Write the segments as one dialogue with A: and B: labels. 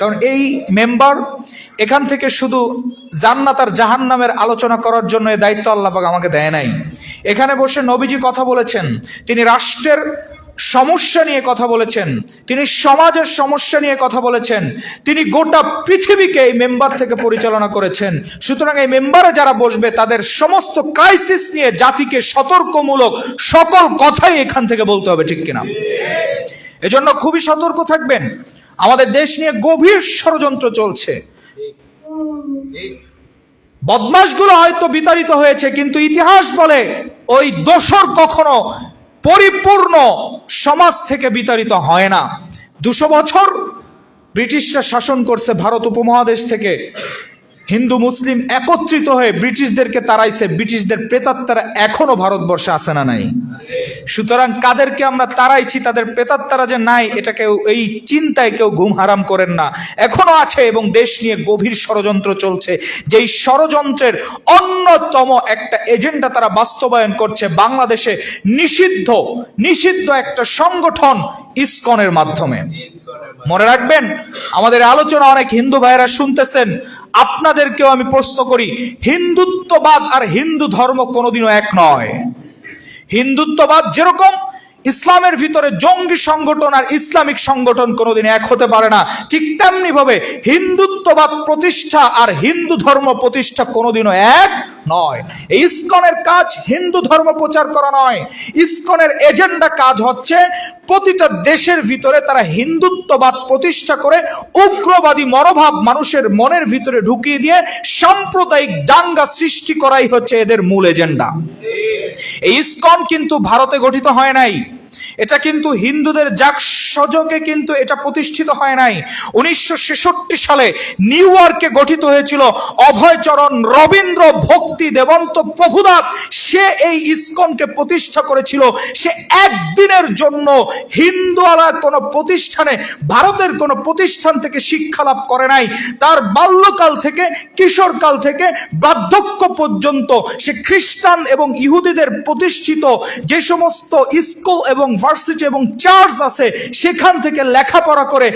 A: কারণ এই মেম্বার এখান থেকে শুধু জান্নাত আর জাহান নামের আলোচনা করার জন্য এই দায়িত্ব আল্লাপাক আমাকে দেয় নাই। এখানে বসে নবীজি কথা বলেছেন, তিনি রাষ্ট্রের সমস্যা নিয়ে কথা বলেছেন, তিনি সমাজের সমস্যা নিয়ে কথা বলেছেন, তিনি গোটা পৃথিবীকে এই মেম্বার থেকে পরিচালনা করেছেন। সুতরাং এই মেম্বারে যারা বসবে, তাদের সমস্ত ক্রাইসিস নিয়ে জাতিকে সতর্কমূলক সকল কথাই এখান থেকে বলতে হবে, ঠিক কিনা? এজন্য খুবই সতর্ক থাকবেন। আমাদের দেশ নিয়ে গভীর ষড়যন্ত্র চলছে। বদমাসগুলো হয়তো বিতাড়িত হয়েছে, কিন্তু ইতিহাস বলে ওই দোষর কখনো পরিপূর্ণ সমাজ থেকে বিতাড়িত হয় না। দুশো বছর ব্রিটিশরা শাসন করছে ভারত উপমহাদেশ থেকে। হিন্দু মুসলিম একত্রিত হয়ে ব্রিটিশদেরকে তাড়াইছে, ব্রিটিশদের প্রেতাত্মারা এখনও ভারতবর্ষে আসে না নাই। সুতরাং কাদেরকে আমরা তাড়াইছি, তাদের প্রেতাত্মারা যে নাই, এটা কেউ, এই চিন্তায় কেউ ঘুম হারাম করেন না। এখনও আছে এবং দেশ নিয়ে গভীর ষড়যন্ত্র চলছে, যেই ষড়যন্ত্রের অন্যতম একটা এজেন্ডা তারা বাস্তবায়ন করছে বাংলাদেশে নিষিদ্ধ নিষিদ্ধ একটা সংগঠন ইসকনের মাধ্যমে। মনে রাখবেন, আমাদের আলোচনা অনেক হিন্দু ভাইয়েরা শুনতেছেন আপনাদেরকেও আমি প্রশ্ন করি, হিন্দুত্ববাদ আর হিন্দু ধর্ম কোনোদিনও এক নয়। হিন্দুত্ববাদ যেরকম ইসলামের ভিতরে জঙ্গি সংগঠন আর ইসলামিক সংগঠন কোনোদিন এক হতে পারে না, ঠিক তেমনি ভাবে হিন্দুত্ববাদ প্রতিষ্ঠা আর হিন্দু ধর্ম প্রতিষ্ঠা কোনোদিনও এক নয়। ইসকনের কাজ হিন্দু ধর্ম প্রচার করা নয়। ইসকনের এজেন্ডা কাজ হচ্ছে প্রতিটা দেশের ভিতরে তারা হিন্দুত্ববাদ প্রতিষ্ঠা করে উগ্রবাদী মনোভাব মানুষের মনের ভিতরে ঢুকিয়ে দিয়ে সাম্প্রদায়িক দাঙ্গা সৃষ্টি করাই হচ্ছে এদের মূল এজেন্ডা। এই ইসকন কিন্তু ভারতে গঠিত হয় নাই। এটা কিন্তু হিন্দুদের জাকসজকে কিন্তু এটা প্রতিষ্ঠিত হয় নাই। উনিশশো সালে নিউ ইয়র্কে গঠিত হয়েছিল অভয়চরণ রবীন্দ্র ভক্তি দেবন্ত প্রভুদাত সে এই ইসকনকে প্রতিষ্ঠা করেছিল। সে একদিনের জন্য হিন্দু আলার কোনো প্রতিষ্ঠানে, ভারতের কোনো প্রতিষ্ঠান থেকে শিক্ষা লাভ করে নাই। তার বাল্যকাল থেকে, কিশোরকাল থেকে, বার্ধক্য পর্যন্ত সে খ্রিস্টান এবং ইহুদিদের প্রতিষ্ঠিত যে সমস্ত স্কুল এবং ভার্সিটি এবং চার্চ আছে, সেখান থেকে লেখাপড়া করে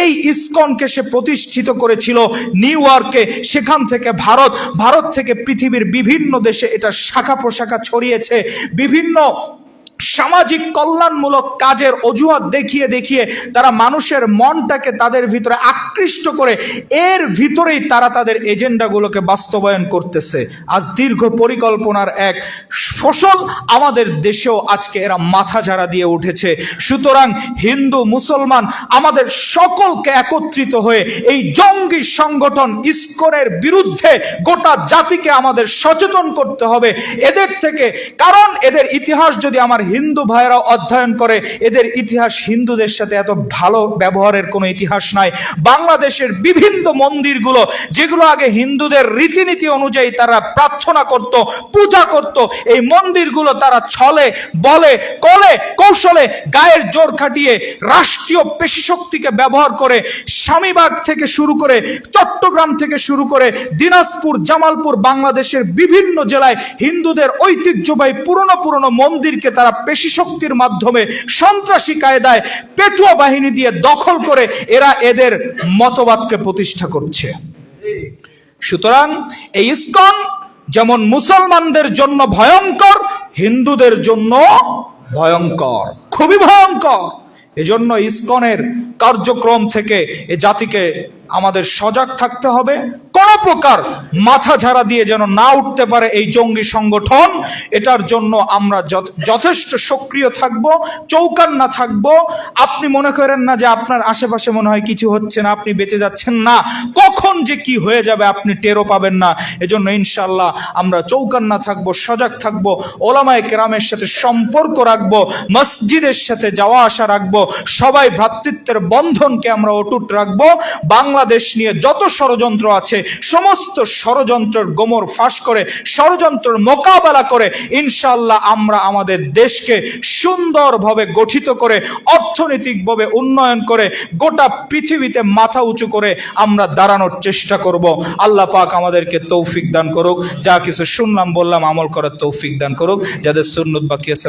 A: এই ইস্কনকে সে প্রতিষ্ঠিত করেছিল নিউ ইয়র্কে, সেখান থেকে ভারত ভারত থেকে পৃথিবীর বিভিন্ন দেশে এটা শাখা প্রশাখা ছড়িয়েছে, বিভিন্ন সামাজিক কল্যাণমূলক কাজের অজুহাত দেখিয়ে দেখিয়ে তারা মানুষের মনটাকে তাদের ভিতরে আকৃষ্ট করে এর ভিতরেই তারা তাদের এজেন্ডাগুলোকে বাস্তবায়ন করতেছে। আজ দীর্ঘ পরিকল্পনার এক ফসল আমাদের দেশেও আজকে এরা মাথা ঝাড়া দিয়ে উঠেছে। সুতরাং হিন্দু, মুসলমান আমাদের সকলকে একত্রিত হয়ে এই জঙ্গি সংগঠন ইস্কনের বিরুদ্ধে গোটা জাতিকে আমাদের সচেতন করতে হবে। এদের থেকে কারণ এদের ইতিহাস যদি আমার হিন্দু ভাইয়েরা অধ্যয়ন করে, এদের ইতিহাস হিন্দুদের সাথে এত ভালো ব্যবহারের কোনো ইতিহাস নাই। বাংলাদেশের বিভিন্ন মন্দিরগুলো, যেগুলো আগে হিন্দুদের রীতিনীতি অনুযায়ী তারা প্রার্থনা করত, পূজা করত, এই মন্দিরগুলো তারা ছলে, বলে, কলে, কৌশলে গায়ের জোর খাটিয়ে রাষ্ট্রীয় পেশি শক্তিকে ব্যবহার করে স্বামীবাগ থেকে শুরু করে চট্টগ্রাম থেকে শুরু করে দিনাজপুর, জামালপুর, বাংলাদেশের বিভিন্ন জেলায় হিন্দুদের ঐতিহ্যবাহী পুরনো পুরনো মন্দিরকে তারা পেশি শক্তির মাধ্যমে সন্ত্রাসী কায়দায় পেটুয়া বাহিনী দিয়ে দখল করে এরা এদের মতবাদকে প্রতিষ্ঠা করছে। সুতরাং এই ইসকন যেমন মুসলমানদের জন্য ভয়ঙ্কর, হিন্দুদের জন্য ভয়ঙ্কর, খুবই ভয়ঙ্কর। এজন্য ইস্কনের কার্যক্রম থেকে এ জাতিকে আমাদের সজাগ থাকতে হবে। কোন প্রকার মাথা ঝাড়া দিয়ে যেন না উঠতে পারে এই জঙ্গি সংগঠন, এটার জন্য আমরা যথেষ্ট সক্রিয় থাকব চৌকান না থাকব। আপনি মনে করেন না যে আপনার আশেপাশে মনে হয় কিছু হচ্ছে না, আপনি বেঁচে যাচ্ছেন না। কখন যে কি হয়ে যাবে আপনি টেরও পাবেন না। এজন্য ইনশাল্লাহ আমরা চৌকান না থাকব, সজাগ থাকব, ওলামায় কেরামের সাথে সম্পর্ক রাখব, মসজিদের সাথে যাওয়া আসা রাখব, সবাই ভ্রাতৃত্বের বন্ধনকে আমরা অটুট রাখব। রাখব বাংলাদেশ নিয়ে যত ষড়যন্ত্র আছে, সমস্ত ষড়যন্ত্রের গোমর ফাঁস করে, ষড়যন্ত্রের মোকাবেলা করে ইনশাল্লাহ আমরা আমাদের দেশকে সুন্দরভাবে গঠিত করে, অর্থনৈতিকভাবে উন্নয়ন করে, গোটা পৃথিবীতে মাথা উঁচু করে আমরা দাঁড়ানোর চেষ্টা করব। আল্লাহ পাক আমাদেরকে তৌফিক দান করুক। যা কিছু শুনলাম, বললাম, আমল করার তৌফিক দান করুক। যাদের সুন্নত বাকি আছে